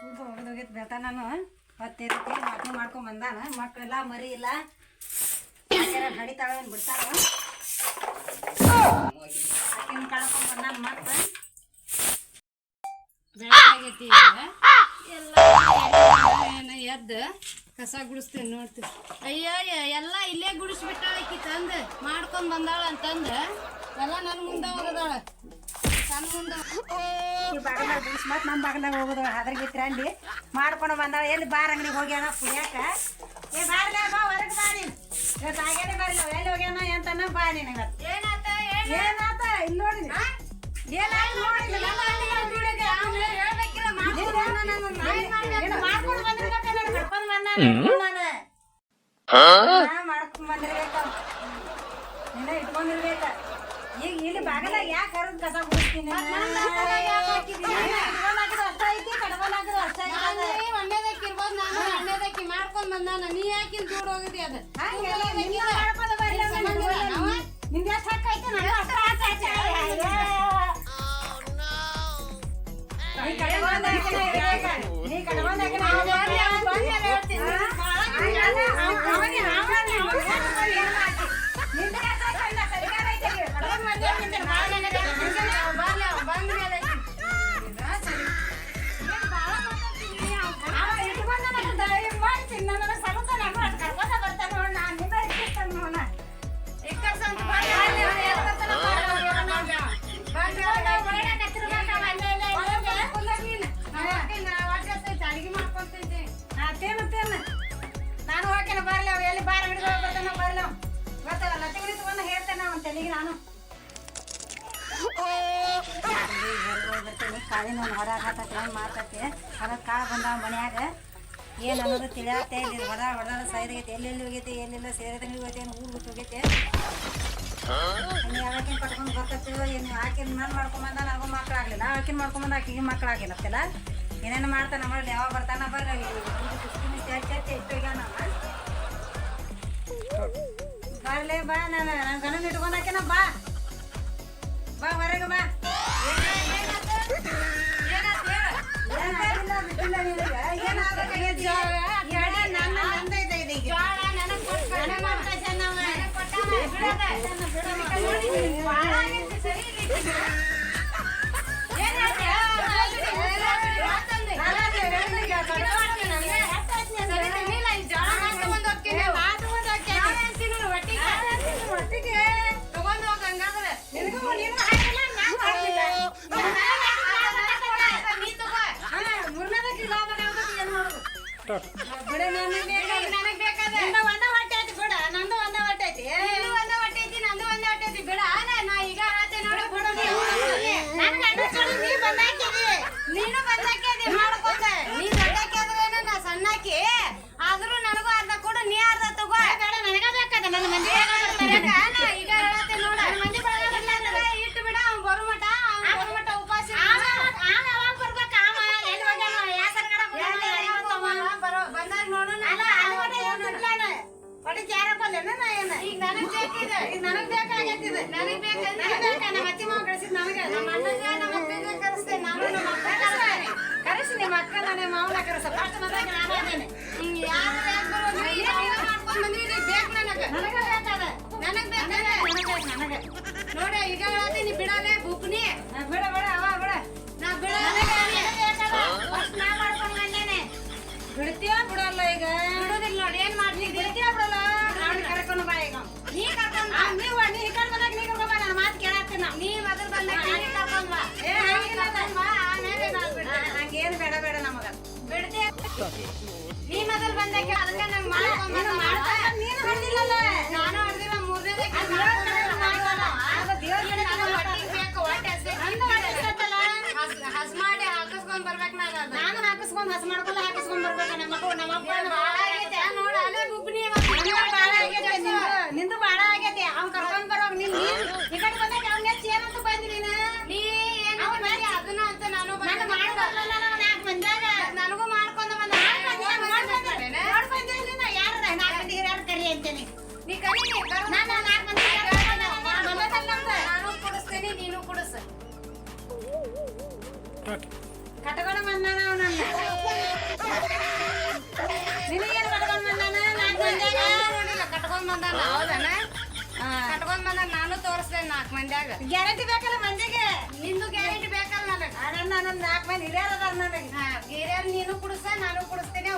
ಸ್ಕೂಲ್ಗೆ ಹೋಗೋದು ಹೋಗಿತ್ತು ಬೆಳ್ತ ನಾನು. ಹೊತ್ತಿರಕ್ಕೆ ಮಕ್ಕಳು ಮಾಡ್ಕೊಂಡ್ ಬಂದಾನ. ಮಕ್ಕಳೆಲ್ಲ ಮರಿ ಇಲ್ಲ. ಹಡಿತಾವ ಬಿಡ್ತಾಳ ಆಕಿನ ಕಳ್ಕೊಂಡ್ ಬಂದಾನ ಮತ್ತೆ ಬೆಳಗಾಗೈತಿ ಈಗ. ಎಲ್ಲ ಎದ್ದು ಕಸ ಗುಡಿಸ್ತೇನೆ ನೋಡ್ತೀನಿ ಅಯ್ಯೋ, ಎಲ್ಲ ಇಲ್ಲೇ ಗುಡಿಸ್ಬಿಟ್ಟಾಳ ಆಕಿ ತಂದು. ಮಾಡ್ಕೊಂಡ್ ಬಂದಾಳ ಅಂತಂದು. ಎಲ್ಲ ನನ್ನ ಮುಂದೆ ಹೋಗದಾಳ ನನ್ನ ಮುಂದೆ ಈ ಬಾಗಲ ಬಿಡಿಸಿ ಮತ್ತೆ ನಮ್ಮ ಬಾಗಲಾಗ ಹೋಗೋದು ಅದ್ರಾಗ ತ್ರಂಡಿ ಮಾಡ್ಕೊಂಡು ಬಂದಾಳ ಎಲ್ಲಿ ಬಾರ್ ಅಂಗಡಿಗೆ ಹೋಗ್ಯಾನ ಕುಡಿಯಾಕ ಏ ಬಾರ್ಲ ಬಾ ಹೊರಗೆ ಬಾ ನೀನು. ಇವತ್ತು ಅವ ಎಲ್ಲಿ ಹೋಗ್ಯಾನ ಎಂತನ ಬಾ ನೀನು ಇವತ್ತು ಏನಾತ ಏನಾತ ಇಲ್ಲಿ ನೋಡಿ ಏನಾಯ್ತು ನೋಡಿಲ್ಲ ಮಾಡ್ಕೊಂಡು ಬಂದಿರ್ಬೇಕ ನಾನು ಕರ್ಕೊಂಡು ಬಂದಾನ ನಾನು ಮಾಡ್ಕೊಂಡು ಬಂದಿರ್ಬೇಕ. ನೀನ ಇಟ್ಕೊಂಡಿರ್ಬೇಕ. ಈಗ ಇಲ್ಲಿ ಬಾಗಲಾಗ ಯಾಕೆ ಹರಿದ್ ಕಸ ಗುಡಿಸ್ತೀನಿ ಮಾಡ್ಕೊಂಡ್ ಬಂದಾನ ನೀ ಯಾಕಿನ್ ದೂರ ಹೋಗಿದಿ ಅದು. ನಿಂದು ಎಷ್ಟು ಹಕ್ಕು ಐತೆ ನನಗೆ ಅಷ್ಟು ಆಸೆ ಐತೆ. ನೀ ತಲೆಗೆ ನಾನು. ಕಾಳಿನ ಒಂದು ಹೊರ ಹಾಕತ್ತೆ ಒಂದು ಮಾತತ್ತೆ ಅದಕ್ಕೆ ಕಾಳು ಬಂದಾವ ಮನ್ಯಾಗ ಏನು ಅನ್ನೋದು ತಿಳಿಯತ್ತೆ ಇಲ್ಲಿ ಹೊಡ ಹೊಡ ಸೈದಾಗೈತೆ ಎಲ್ಲೆಲ್ಲಿ ಹೋಗೈತೆ ಎಲ್ಲೆಲ್ಲ ಸೇರಿದಂಗೆ ಹೋಗೈತೆ ಏನು ಊರು ಬಿಟ್ಟು ಹೋಗೈತೆ. ಯಾವಕ್ಕಿನ ಕಟ್ಕೊಂಡು ಬರ್ಕತ್ತೀವೋ ಏನು ಆಕಿನ ನಾನು ಮಾಡ್ಕೊಂಬಂದ ನನಗೂ ಮಕ್ಕಳಾಗಲಿಲ್ಲ. ಆಕಿನ ಮಾಡ್ಕೊಂಬಂದ ಆಕಿಗೆ ಮಕ್ಕಳಾಗಿಲ್ಲತ್ತಲ್ಲ ಏನೇನು ಮಾಡ್ತಾನೆ ಮಾಡಿ ಯಾವಾಗ ಬರ್ತಾನ ಬರ್ರಿ ಇಟ್ಟು ಹೋಗ್ಯಾನ. ಬರ್ಲೇ ಬಾ ನಾನು ನನ್ನ ಗಂಡನ ಇಟ್ಕೊಂಡು ಹಾಕಿನ ಬಾ. ಬಾ ಹೊರಗೆ ಬಾ. ಏನಾಗಿಲ್ಲ, ಬಿಟ್ಟಿಲ್ಲ ಕರೆಸಿ ನಿಮ್ಮ ಅಕ್ಕನ ಮಾವನ ಕರೆಸ ಫಸ್ಟ್ ಮದ್ವೆಗ ನಾನು ಅದೇನೆ. ಹಿಂಗ್ ಯಾರು ಮಾಡ್ಕೊಂಡ್ ಬಂದಿರಿ ಬೇಕು ನನಗ ನನಗ ಬೇಕಾದ. ನನಗ್ ನನಗೆ. ನೋಡ ಈಗ ಹೇಳತ್ತೀನಿ ಬಿಡಲೆ ಬುಕ್ನಿ ಬಿಡ ಬಿಡ ಅವ ಬಿಡ ನಾ ಬಿಡ ಫಸ್ಟ್ ನಾ ಮಾಡ್ಕೊಂಡ್ ಬಂದೇನೆ ಬಿಡ್ತೀಯ ಬಿಡಲ್ಲ ಈಗ ಬಿಡೋದಿಲ್ಲ ನೋಡಿ ಏನ್ ಮಾಡ್ಲಿ ಬಿಡ್ತೀಯ ಬಿಡಲ್ಲ ನಾನು ಕರ್ಕೊಂಡು ಬಾ ಈಗ ನೀ ಕರ್ಕೊಂಡ್ ನೀವು ನೀ ಬಂದಾಗ ನೀ ನಾ. ಹಂಗೇನು ಬೇಡ ಬೇಡ ನಮಗ. ಬಿಡ್ತೆ ನೀ ಮೊದಲು ಅದಕ್ಕೆ ನಂಗೆ ಮಾಡ್ಕೊಂಡ್ ನೀನು ನೀನು ಹೊಡೆದಿಲ್ಲ. ಹಸ್ ಹಸ್ ಮಾಡಿ ಹಾಕಿಸ್ಕೊಂಡ್ ಬರ್ಬೇಕು ನಾನು ನಾನು ಹಾಕಿಸ್ಕೊಂಡ್ ಹಸ್ ಮಾಡ್ಕೊಂಡು ಹಾಕಿಸ್ಕೊಂಡ್ ಬರ್ಬೇಕು ನಮ್ಮ ನಮ್ಮ ಕಟ್ಕೊಂಡ್ ಬಂದ ನಾನು ತೋರಿಸ್ತೇನೆ ನಾಲ್ಕು ಮಂದ್ಯಾಗ. ಗ್ಯಾರಂಟಿ ಬೇಕಲ್ಲ ಮಂದಿಗೆ ನಿಂದು ಗ್ಯಾರಂಟಿ ಬೇಕು. ಅದನ್ನ ನನ್ನ ನಾಲ್ಕು ಮಂದಿ ಹಿರಿಯರ್ ಅದಾರ ನನಗೆ. ಹಿರಿಯರ್ ನೀನು ಕುಡಿಸ ನಾನು ಕುಡಿಸ್ತೇನೆ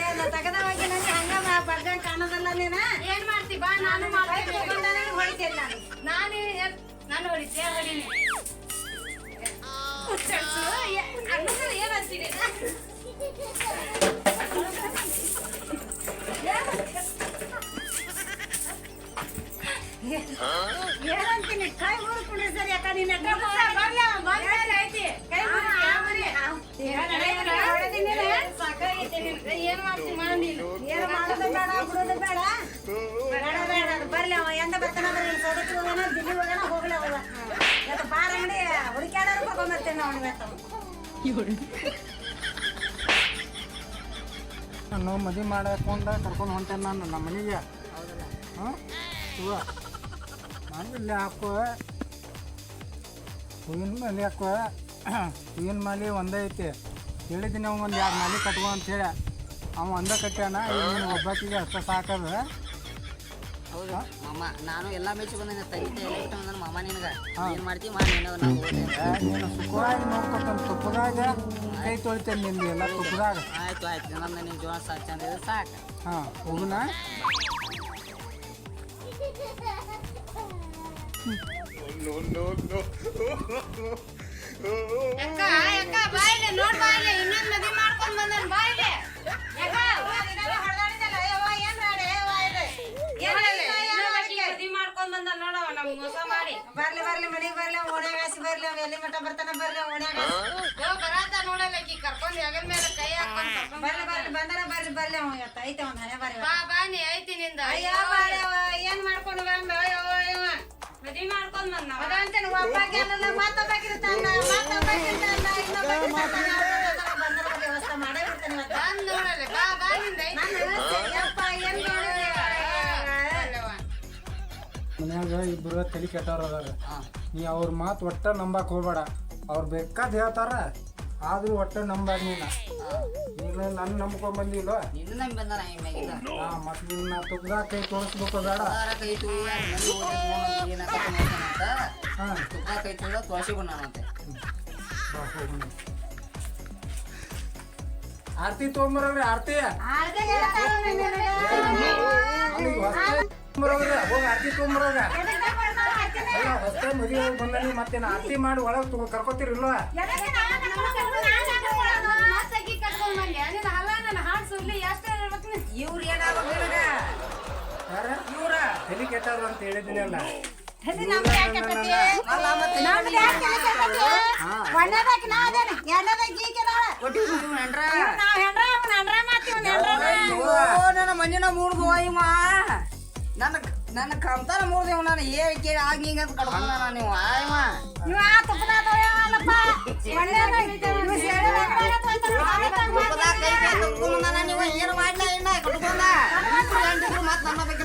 ಏನು ತಗದ ಹೋಗಿ ನನಗೆ ಹಂಗ ಬರ್ಗಂಗ್ ಕಾಣೋದಲ್ಲ ನೀನ? ಏನ್ ಮಾಡ್ತಿ? ಬಾ ನಾನು ಹೊಡಿತೇನೆ ನಾನು. ನಾನು ನಾನು ಹೊಡಿತೇ ಹೊಡೀನಿ ಹುಚ್ಚಡ್ಸು, ಏನಂತೀನಿ? ಕೈ ಊರ್ಕೊಂಡ್ರೆ ಸರಿ ಯಾಕ ನಿನ್ನ. ಏನ್ ಮಾಡ್ತಿ ಮಾಡು ನೀನು. ಏನು ಮಾಡೋದು ಬೇಡ ಬಿಡೋದು ಬೇಡ. ಬೇಡ ಬೇಡ ಬರ್ಲಿ ಅವ ಎಂದ ಬರ್ತಾನ ಬರ್ಲಿ ಸೌದತ್ತಿ ಹೋಗೋಣ ದಿಲ್ಲಿ ಹೋಗೋಣ ಹೋಗ್ಲೇ ಹೋಗ ಇವತ್ತು. ಬಾರ ಅಂಗಡಿ ಹುಡುಕ್ಯಾಡೋರು ಕರ್ಕೊಂಬರ್ತೇನೆ ನಾವು ಇವತ್ತು. ನಾನು ಮದುವೆ ಮಾಡಕೊಂಡ ಕರ್ಕೊಂಡು ಹೊಂಟೇನೆ ನಾನು ನಮ್ಮ ಮನೆಗೆ. ಹಾಂ ನಾನು ಇಲ್ಲಿ ಹಾಕುವ ಹೂವಿನ ಮಾಲೆ ಹಾಕುವ ಹೂವಿನ ಮಾಲೆ ಒಂದೇ ಐತಿ. ಹೇಳಿದ್ದೀನಿ ಅವ್ನು ಒಂದು ಎರಡು ಮಾಲೆ ಕಟ್ಕೊ ಅಂತೇಳಿ ಅವ ಒಂದೇ ಕಟ್ಟ್ಯಾನ ಈಗ ನೀನು ಒಬ್ಬಾಕಿಗೆ ಅಷ್ಟ ಸಾಕದ. ಹೌದಾ. ಮಾಮ ನಾನು ಎಲ್ಲ ಮೇಚಿ ಬಂದ ತಂದೆ ಬಂದ ಮಾಮ ನಿನಗೆ. ಏನು ಮಾಡ್ತಿ? ಮಾಡಿ ನೀನು ಸುಖವಾಗಿ ನೋಡ್ಕೊತಾನೆ ತುಪ್ಪದಾಗ ಕೈ ತೊಳಿತೇನೆ ನಿಂದು ಎಲ್ಲ ತುಪ್ಪದಾಗ ಆಯ್ತು ಆಯ್ತು. ನಮ್ಮ ನಿನ್ ಜೀವನ ಸಾಕು ಚಂದ ಇದೆ ಸಾಕು. ಹಾಂ ಹೋಗುನ ಅಕ್ಕ, ಅಕ್ಕ, ಬಾ ಇಲ್ಲಿ, ನೋಡ್ ಬಾಯಿಲೆ. ಇನ್ನೊಂದು ಮದುವೆ ಮಾಡ್ಕೊಂಡು ಮಾಡ್ಕೊಂಡ್ ಬಾಯಿಲೆ. ಮೋಸ ಮಾಡಿ. ಬರ್ಲಿ ಬರ್ಲಿ ಮನೆಗೆ ಬರ್ಲಿ ಓಣ್ಯಾಗ ಹಾಸಿ ಬರ್ಲಿ ಅವ ಎಲ್ಲಿ ಮಠ ಬರ್ತಾನ ಬರ್ಲಿ ಓಣ್ಯಾಗ ಯೋ, ಬರಾತ ನೋಡಲ್ಲ ಆಕಿ, ಕರ್ಕೊಂಡ್ ಹೆಗಲ್ ಮೇಲೆ ಕೈ ಹಾಕೊಂಡ್ ಬರ್ಲಿ ಬರ್ಲಿ ಬಂದನ ಬರ್ಲಿ ಬರ್ಲಿ ಅವ ಇವತ್ತು ಐತೆ ಹಣೆ ಬರ್ರಿ ಬಾ ಬಾ ನೀ ಐತಿ ನಿಂದ. ಅಯ್ಯೋ ಏನ್ ಮಾಡ್ಕೊಂಡು ಬಂದ ಅಯ್ಯೋ ಇವ ಮದ್ವಿ ಮಾಡ್ಕೊಂಡ್ ಬಂದ ಅದಂತೇನೆ ಮತ್ತೊಬ್ಬಾಕಿರ್ತಾನ ಮನ್ಯಾಗ ಇಬ್ಬರು ತಲೆ ಕೆಟ್ಟವ್ರು ಅದಾರ. ನೀ ಅವ್ರ ಮಾತು ಒಟ್ಟ ನಂಬಕ್ ಹೋಗ್ಬೇಡ. ಅವ್ರು ಬೇಕಾದ ಹೇಳ್ತಾರ ಆದ್ರೂ ಒಟ್ಟ ನಂಬಾರ ನೀನು. ನೀನು ನನ್ನ ನಂಬ್ಕೊಂಡ್ ಬಂದಿಲ್ಲ ನಿನ್ನ ನಂಬಿ ಬಂದ ನಾ. ಮ್ಯಾಗಿಂದ ಹಾ ಮತ್ತೆ ನಿನ್ನ ಕೈ ತೋರಿಸ್ಬೇಕು ಬೇಡ. ಅದರ ಕೈ ತುಳಿ ಮಂದಿ ಓದಿ ಏನಾಕತ್ತ ನೋಡ್ತಾನಂತ ಹಾ. ತುಪ್ಪ ಕೈ ತುಳಿದ ತೋರಿಸಿ ಬಂದಾನಂತೆ ಬಾ, ಹೋಗೋಣ. ಆರ್ತಿ ತೊಗೊಂಬರೋಗ್ರಿ ಆರ್ತಿ. ಹೊಸ್ತಾಗಿ ಹೋಗಿ? ಅಲ್ಲ ಮದುವೆ ಬಂದಲ್ಲಿ ಮತ್ತೇನು ಆರ್ತಿ ಮಾಡಿ ಒಳಗೆ ತಗೋ ಕರ್ಕೋತಿರಿಲ್ವ? ಮತ್ತ್? ಇವ್ರು ಏನಾಗ್ಬೇಕು ನಿನಗ? ಯಾರ? ಇವ್ರ? ತಲೆ ಕೆಟ್ಟಾರ ಅಂತ ಕೆಟ್ಟತಿ? ಅಲ್ಲ. ಮತ್ತೆ ನಾ ನನ್ನ ಮೂಡ್ದು ಇವ. ನನ್ನ ಕಂತಾನ ಮೂಡ್ದೇವ್ ನಾನು ಏನ್ ಕೇಳಿ ಆಗ ಹಿಂಗ ಅಂತ ಕಡ್ಕೊಂಡ ನೀವು ಇವ. ತೊಯ್ತಾನ, ನಾವೇ ಏನು ಮಾಡ್ಲ ಇನ್ನ ಕಟ್ಕೊಂಡ ಮತ್ತೆ ನನ್ನ ಬಗ್ಗೆ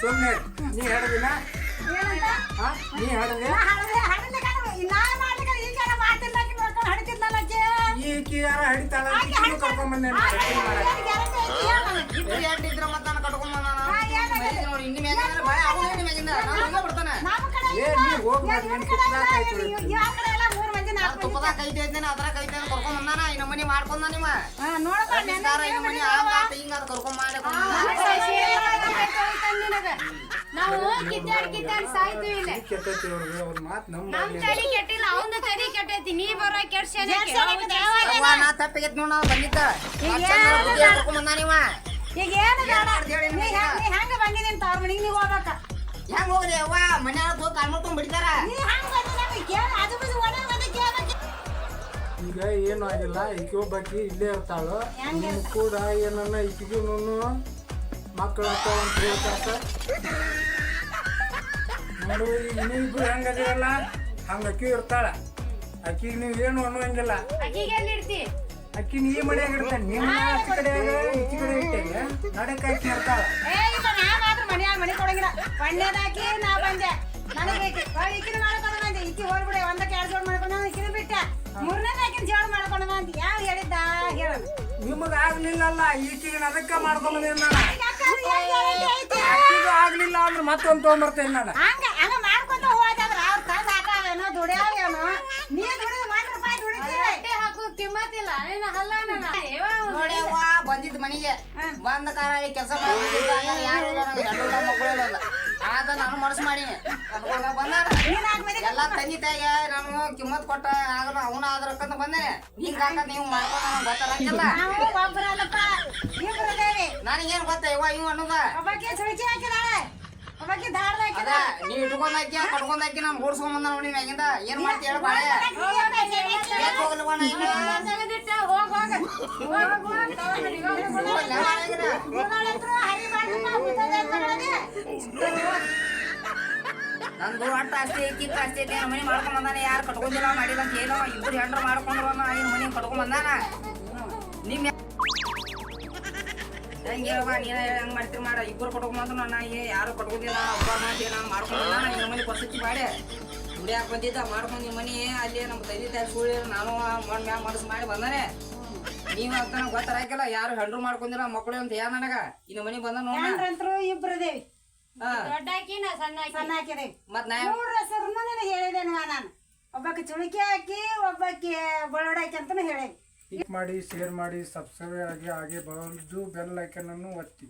ಸುಮ್ಮನೆ ನೀ ಹೇಳಿದಿನ ನೀ ಹೇಳಿದೆ ಯಾರ ಹಿಡಿತಾಳ ಈಕಿನೂ ಬಂದಾನ ಕರ್ಕೊಂಬಂದೆ ಆ, ಏನ್ ಗ್ಯಾರಂಟಿ ಐತಿ ಹೇಳು ನನಗೆ. ಇಬ್ರು ಎಂಟು ಇದ್ರ ಮತ್ತೆ ನಾನು ಕಟ್ಕೊಂಬಂದಾನ ಹಾ, ಏನಾಗಿದೆ? ಮೈಲಿ ನೋಡಿ ಇನ್ನು ಮ್ಯಾಗಿಂದ ಭಯ ಆಗುದು ಇನ್ನು ಮ್ಯಾಗಿಂದ. ನಾನು ಹಂಗ ಬಿಡ್ತಾನೆ ನಮ್ಮ ಏ, ನೀ ಹೋಗ್ ಏ, ಮತ್ತೆ ನಿಮ್ ನಿನ್ ಕಡೆ ತುಪ್ಪದಾಗ ಕೈ ಇದು- ತೊಳಿತೀನಿ. ಯಾವ ಕಡೆ ಎಲ್ಲ ಮೂರ್ ಮಂದಿ ನಾನು ನಾಲ್ಕು ಮಂದಿ. ತುಪ್ಪದಾಗ ಕೈ ತೈತೇನೆ ಅದರ ಕೈ ತೈತ ಕರ್ಕೊಂಬಂದಾನ ಈ ನಮ್ಮನಿ ಮಾಡ್ಕೊಂಡ ನಿಮ್ಮ ನೆನ್ನೆ ಈ ಹಿಂಗ ಕರ್ಕೊಂಡ್ ಮಾಡಿ ನಾವು ಕಿತ್ತಾಡ್ ಕಿತ್ತಾಡ್ ಸಾಯ್ತೀವಿ ಇಲ್ಲ. ಕೆಟ್ಟೈತಿ ಅವ್ರಿಗೆ ಅವ್ರ ಮಾತು ನಮ್ ನಂಬ ತಲಿ ಕೆಟ್ಟಿಲ್ಲ ಅವನ ತಲಿ ಕೆಟ್ಟೈತಿ ನೀ ಬರೋ ಕೆಡ್ಸೇನೆ ನಾ ತಪ್ಪಿಗೆ ನೋಡ ಬಂದಿದ್ದ. ಈಗ ಏನು ಬೇಡ? ನೀ ಹೆಂಗ್- ನೀ ಹೆಂಗ ಬಂದಿದ್ದೀನಿ ತವ್ರ ಮನೆಗೆ? ನೀ ಹೋಗ್ಬೇಕ. ಹೆಂಗ್ ಹೋಗ್ರಿ ಅವ್ವ? ಮನ್ಯಾಗ ಹೋಗಿ ಕಾಲ್ ಮಾಡ್ಕೊಂಡ್ ಬಿಡ್ತಾರ ನೀ ಹೆಂಗ್ ಬಂದಿ ನಮಗೆ? ಕೇಳ ಅದು ಬದು ಒಣ ಮಂದಿ ಕೇಳ್ಬೇಕು. ಈಗ ಏನು ಆಗಿಲ್ಲ ಈಕೆ ಒಬ್ಬಾಕಿ ಇಲ್ಲೇ ಇರ್ತಾಳು. ಕೂಡ ಏನನ್ನ ಈಕಿಗೂ ಮಕ್ಕಳು ಅಂತ ಹೇಳ್ತಾರ ನೋಡು ಈಗ ನೀವಿಬ್ರು ಹೆಂಗದಿರಲ್ಲ ಹಂಗ ಅಕ್ಕಿ ಇರ್ತಾಳ. ಅಕ್ಕಿಗೆ ನೀವು ಏನು ಅನ್ನೋಂಗಿಲ್ಲ ಅಕ್ಕಿಗೆ ಎಲ್ಲಿ ಇಡ್ತಿ? ಅಕ್ಕಿ ನೀ ಮನ್ಯಾಗ ಇರ್ತಾನೆ ನಿಮ್ಮ ಆಚೆ ಕಡೆ ಈಚೆ ಕಡೆ ಇಟ್ಟೇನೆ ನಡಕ್ಕೆ ಅಕ್ಕಿ ಇರ್ತಾಳ. ಏ ನಾ ಮಾತ್ರ ಮನೆ ಕೊಡಂಗಿಲ್ಲ. ಒಳ್ಳೇದಾಕಿ ನಾ ಬಂದೆ. ನನಗೆ ಬಾಳ್ ಈಕಿನ ಮಾಡ್ಕೊಂಡು ಬಂದೆ. ಈಕಿ ಹೋಗ್ಬಿಡೆ ಒಂದಕ್ಕೆ ಎರಡು ಜೋಡ್ ಮಾಡ್ಕೊಂಡು ಬಿಟ್ಟ. ಮೂರನೇ ಜೋಡ್ ಮಾಡ್ಕೊಂಡು ಬಂದು ಯಾವ ಹೇಳಿದ್ದ? ಹೇಳು. ನಿಮಗೆ ಆಗ್ಲಿಲ್ಲಲ್ಲ ಈಕಿಗೆ ಅದಕ್ಕೆ ಮಾಡ್ಕೊಂಬಂದಿನ ನಾನು. ಆಗ್ಲಿಲ್ಲ ಅಂದ್ರೆ ಮತ್ತೊಂದು ತೊಗೊಂಬರ್ತೇನೆ ನಾನು. ಹಂಗ ಹಂಗ ಮಾಡ್ಕೊಂತ ಹೋದಾದ್ರ ಅವ್ರ ತಂದ ಹಾಕಾವೇನೋ ದುಡಿಯಾವೇನೋ ನೀ ದುಡಿದು ಒಂದ್ ರೂಪಾಯಿ ದುಡಿತೀವಿ ಹೊಟ್ಟೆ ಹಾಕು ಕಿಮ್ಮತ್ತಿಲ್ಲ ಏನ ಹಲ್ಲ ನನ್ನ ಯವ್ವ, ನೋಡ್ಯವ್ವ ಬಂದಿದ್ ಮನೆಗೆ ಬಂದ ಕಾಲ ಕೆಲಸ ಯಾರು ಮಕ್ಕಳು ಆದ ನಾನು ಮನಸ್ಸು ಮಾಡೀನಿ. ಎಲ್ಲ ತಂಗಿ ತಾಯಿಗೆ ನಾನು ಕಿಮ್ಮತ್ ಕೊಟ್ಟ ಆಗಲ್ಲ ಅವನ ಆದ್ರಕ್ಕಂತ ಬಂದೆ. ಹಿಂಗಾಕ ನೀವು ಮಾಡ್ಕೊಂಡು ನನಗೆ ನನಗೇನು ಗೊತ್ತ ಇವ ಇವ್ ಅನ್ನೋದ? ನೀವ್ ಇಟ್ಕೊಂಡ್ ಹಾಕಿ ಕಟ್ಕೊಂಡ್ ಹಾಕಿ ನಾನು ಓಡಿಸ್ಕೊಂಡ್ ಬಂದ ನೋಡಿ ಮ್ಯಾಗಿಂದ ಏನ್ ಮಾಡ್ತಿ ಹೇಳ ಬಾಳೆ. ಹೋಗ್ಲವಣ ನಂದು ಅಟ್ಟ ಆಸ್ತಿ ಕಿತ್ತ ಅಷ್ಟೇ ಐತಿ ಮನೆ ಮಾಡ್ಕೊಂಡ್ ಬಂದಾನ, ಯಾರು ಕಟ್ಕೊಂಡಿಲ್ಲ ಮಾಡಿದಂತ ಏನೋ, ಇಬ್ರು ಹೆಂಡ್ರು ಮಾಡ್ಕೊಂಡ್ರು ಏನು ಮನೆ ಕಟ್ಕೊಂಡ್ ಬಂದಾನ. ನಿಮ್ ಹೆಂಗ್ ಹೇಳವ ನೀನ ಹೆಂಗ್ ಮಾಡ್ತೀರಿ, ಮಾಡ. ಇಬ್ಬರು ಕಟ್ಕೊಂಡ್ ಬಂದ್ರು ನನ್ನ ಏ ಯಾರು ಕಟ್ಕೊಂಡಿಲ್ಲ ಒಬ್ಬ ಮಾಡಿ ನಾನು ಮಾಡ್ಕೊಂಡ್ ನಿಮ್ಮ ಮನಿ ಪರಿಸ್ಥಿತಿ ಮಾಡಿ. ದುಡಿಯಾಕ ಬಂದಿದ್ದ, ಮಾಡ್ಕೊಂಡ್ ನಿಮ್ಮ ಮನೆ, ಅಲ್ಲಿ ನಮ್ಮ ತಂದೆ ತಾಯಿ ಸುಳ್ಳಿ ನಾನು ಮಣ್ ಮ್ಯಾಗ ಮನಸ್ಸು ಮಾಡಿ ಬಂದಾನೆ. ನೀವ್ ಅಂತ ಗೊತ್ತಾರಾಕಿಲ್ಲ ಯಾರು ಹೆಂಡ್ರು ಮಾಡ್ಕೊಂಡಿಲ್ಲ ಮಕ್ಕಳು ಅಂತ ಯಾ ನನಗ. ಇನ್ನು ಮನೆ ಬಂದ ನೋಡ ಗಂಡ್ರಂತ್ರು ಇಬ್ರು ದೇವಿ ಹಾ. ದೊಡ್ಡಾಕಿ ನಾ ಸಣ್ಣಾಕಿ ಸಣ್ಣ ಹಾಕಿದೇವಿ ಮತ್ ನಾ ಮೂರು ಹೆಸರನ್ನ ನಿನಗೆ ಹೇಳಿದೇನು ನಾನು. ಒಬ್ಬಕ್ಕೆ ಚುಳಿಕೆ ಹಾಕಿ ಒಬ್ಬಕ್ಕೆ ಬಳ್ಳೋಡ ಹಾಕಿ ಅಂತಾನು ಹೇಳೇವಿ ಲೈಕ್ ಮಾಡಿ ಶೇರ್ ಮಾಡಿ ಸಬ್ಸ್ಕ್ರೈಬ್ ಆಗಿ ಹಾಗೆ ಬಂದು ಬೆಲ್ ಐಕನ್ ಅನ್ನು ಒತ್ತಿ.